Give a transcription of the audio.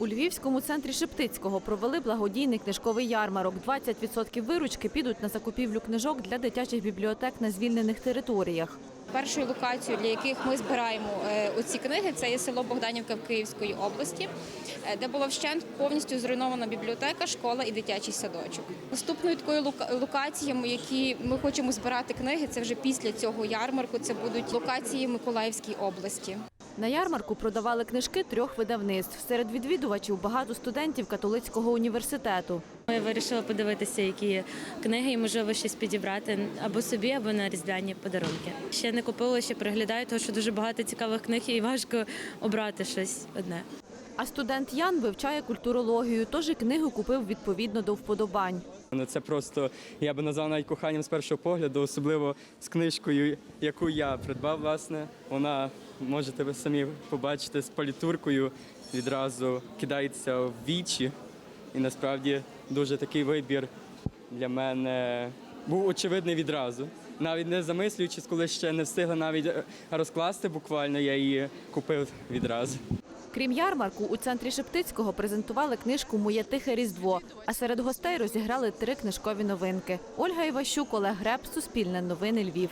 У Львівському центрі Шептицького провели благодійний книжковий ярмарок. 20% виручки підуть на закупівлю книжок для дитячих бібліотек на звільнених територіях. Першою локацією, для яких ми збираємо е, оці книги, це є село Богданівка в Київської області, е, де була вщент повністю зруйнована бібліотека, школа і дитячий садочок. Наступною такою лока- локаціями, які ми хочемо збирати книги, це вже після цього ярмарку. Це будуть локації в Миколаївській області. На ярмарку продавали книжки трьох видавництв. Серед відвідувачів багато студентів католицького університету. Ми вирішили подивитися, які книги, і можливо щось підібрати або собі, або на різдвяні подарунки. Ще не купила, ще приглядаю, тому що дуже багато цікавих книг і важко обрати щось одне. А студент Ян вивчає культурологію, тож і книгу купив відповідно до вподобань. Ну, це просто я би назвав навіть коханням з першого погляду, особливо з книжкою, яку я придбав, власне. Вона можете ви самі побачити з палітуркою відразу кидається в вічі. І насправді дуже такий вибір для мене був очевидний відразу. Навіть не замислюючись, коли ще не встигла навіть е, розкласти буквально, я її купив відразу. Крім ярмарку, у центрі Шептицького презентували книжку Моє тихе різдво. А серед гостей розіграли три книжкові новинки. Ольга Іващук, Олег Греб, Суспільне новини Львів.